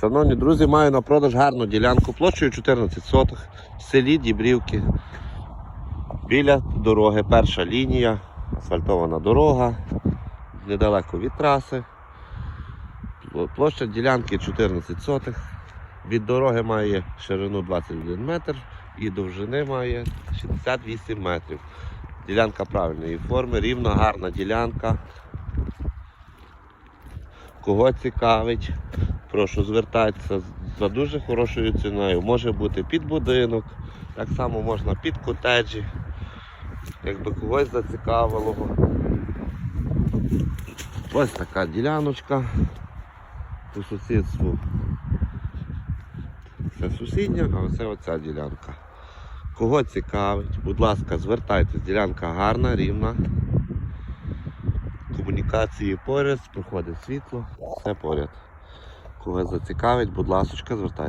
Шановні друзі, маю на продаж гарну ділянку площею 14 сотих в селі Дібрівки. Біля дороги, перша лінія, асфальтована дорога, недалеко від траси. Площа ділянки 14 сотих. Від дороги має ширину 21 метр і довжини має 68 метрів. Ділянка правильної форми, рівна, гарна ділянка. Кого цікавить, прошу звертатися за дуже хорошою ціною. Може бути під будинок, так само можна під котеджі, якби когось зацікавило. Ось така діляночка по сусідству. Це сусідня, а оце оця ділянка. Кого цікавить, будь ласка, звертайтесь, ділянка гарна, рівна. Комунікації поряд, проходить світло, все поряд. Кого зацікавить, будь ласка, звертайтесь.